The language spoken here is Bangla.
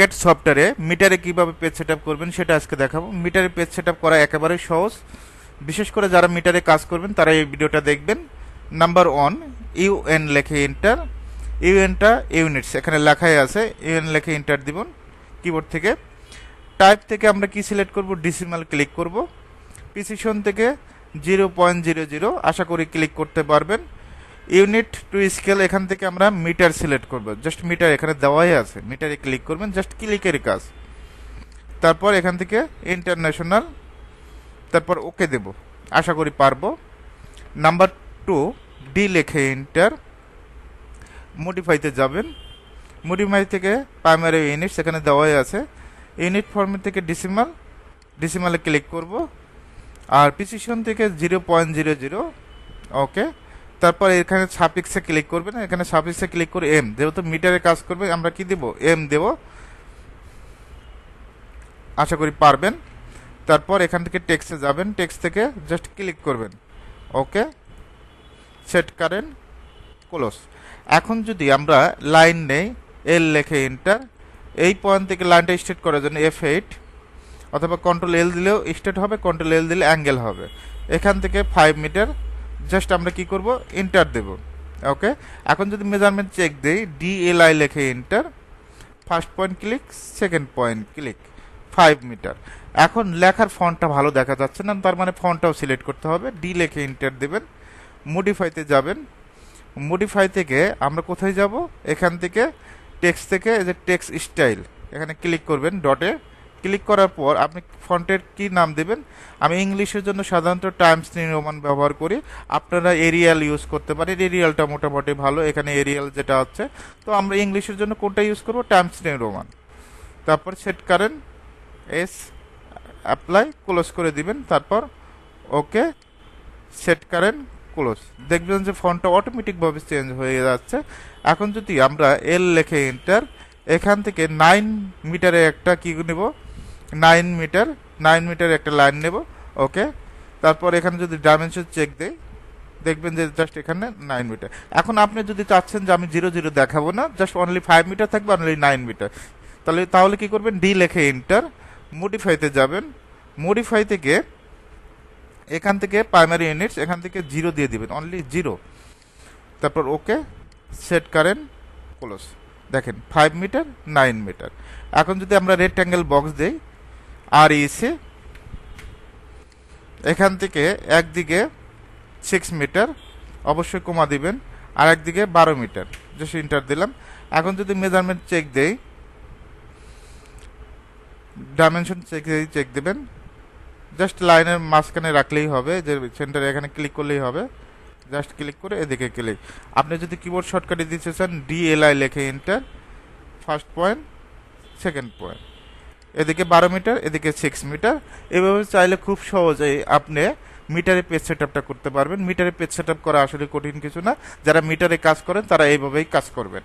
গেট সফটওয়্যারে মিটারে কীভাবে পেজ সেট করবেন সেটা আজকে দেখাবো। মিটারে পেজ সেট করা একেবারে সহজ। বিশেষ করে যারা মিটারে কাজ করবেন, তারা এই ভিডিওটা দেখবেন। নাম্বার ওয়ান ইউএন লেখে এন্টার ইউএনটা ইউনিটস এখানে লেখাই আছে। ইউএন লেখে এন্টার দিবেন কিবোর্ড থেকে। টাইপ থেকে আমরা কি সিলেক্ট করব? ডিসিমাল ক্লিক করব। প্রিসিশন থেকে জিরো পয়েন্ট জিরো জিরো আশা করি ক্লিক করতে পারবেন। ইউনিট টু স্কেল এখান থেকে আমরা মিটার সিলেক্ট করব। জাস্ট মিটার এখানে দেওয়াই আছে। মিটারে ক্লিক করবেন, জাস্ট ক্লিকের কাজ। তারপর এখান থেকে ইন্টারন্যাশনাল, তারপর ওকে দেব। আশা করি পারব। নাম্বার টু ডি লেখে ইন্টার মডিফাইতে যাবেন। মডিফাই থেকে প্রাইমারি ইউনিট সেখানে দেওয়াই আছে। ইউনিট ফর্মেট থেকে ডিসিমাল ডিসিমালে ক্লিক করব। আর পিসিশন থেকে zero point zero zero okay তারপর এখানে সাপিক্সে ক্লিক করবেন এখানে সাপিক্সে ক্লিক করে এম যেহেতু মিটারে কাজ করবে, আমরা কি দেব? এম দেব। আশা করি পারবেন। তারপর এখান থেকে টেক্সটে যাবেন টেক্সট থেকে জাস্ট ক্লিক করবেন। ওকে সেট কারেন্ট ক্লোজ এখন যদি আমরা লাইন নেই এল লেখে এন্টার এই পয়েন্ট থেকে লাইনটা স্টেট করার জন্য এফ এইট অথবা কন্ট্রোল এল দিলেও স্টেট হবে কন্ট্রোল এল দিলে অ্যাঙ্গেল হবে। এখান থেকে ফাইভ মিটার জাস্ট আমরা কি করব? এন্টার দেব। ওকে এখন যদি মেজারমেন্ট চেক দেই ডিএলআই লেখে enter first point click second point click five metre এখন লেখার ফন্টটা ভালো দেখা যাচ্ছে না, তার মানে ফন্টটাও সিলেক্ট করতে হবে। ডি লেখে এন্টার দেবেন মডিফাইতে যাবেন। মডিফাই থেকে আমরা কোথায় যাব? এখান থেকে টেক্সট থেকে যে টেক্সট স্টাইল এখানে ক্লিক করবেন ডটে ক্লিক করার পর আপনি ফন্টের কি নাম দেবেন? আমি ইংলিশের জন্য সাধারণত টাইমস নিউ রোমান ব্যবহার করি। আপনারা এরিয়াল ইউজ করতে পারেন। এরিয়ালটা মোটামুটি ভালো। এখানে এরিয়াল যেটা হচ্ছে তো আমরা ইংলিশের জন্য কোনটা ইউজ করব? টাইমস নিউ রোমান তারপর set current. S, apply, close করে দিবেন। তারপর ওকে, সেট কারেন, ক্লোজ। দেখবেন যে ফোনটা অটোমেটিকভাবে চেঞ্জ হয়ে যাচ্ছে। এখন যদি আমরা এল লেখে এন্টার এখান থেকে নাইন মিটারে একটা কি নেব? নাইন মিটার নাইন মিটার একটা লাইন নেব ওকে তারপর এখানে যদি ডাইমেনশন চেক দেই, দেখবেন যে জাস্ট এখানে নাইন মিটার এখন আপনি যদি চাচ্ছেন যে আমি জিরো জিরো দেখাবো না জাস্ট অনলি ফাইভ মিটার থাকবে অনলি নাইন মিটার তাহলে তাহলে কি করবেন? ডি লেখে এন্টার মডিফাইতে যাবেন মডিফাই থেকে এখান থেকে প্রাইমারি ইউনিটস এখান থেকে জিরো দিয়ে দিবেন অনলি জিরো তারপর ওকে সেট কারেন ক্লোজ দেখেন ফাইভ মিটার নাইন মিটার এখন যদি আমরা রেড রেক্ট্যাঙ্গেল বক্স দেই আর ইসে এখান থেকে একদিকে সিক্স মিটার অবশ্যই কমা দিবেন, আর একদিকে বারো মিটার জাস্ট ইন্টার দিলাম। এখন যদি মেজারমেন্ট চেক দেই ডাইমেনশন চেক চেক দেবেন। জাস্ট লাইনের মাঝখানে রাখলেই হবে, যে সেন্টারে এখানে ক্লিক করলেই হবে। জাস্ট ক্লিক করে এদিকে ক্লিক আপনি যদি কিবোর্ড শর্টকাটে দিতে চান ডিএলআই লেখে enter first point second point এদিকে বারো মিটার, এদিকে সিক্স মিটার। এভাবে চাইলে খুব সহজেই আপনি মিটারে পেজ সেট আপটা করতে পারবেন। মিটারে পেজ সেট আপ করা আসলে কঠিন কিছু না। যারা মিটারে কাজ করেন, তারা এইভাবেই কাজ করবেন।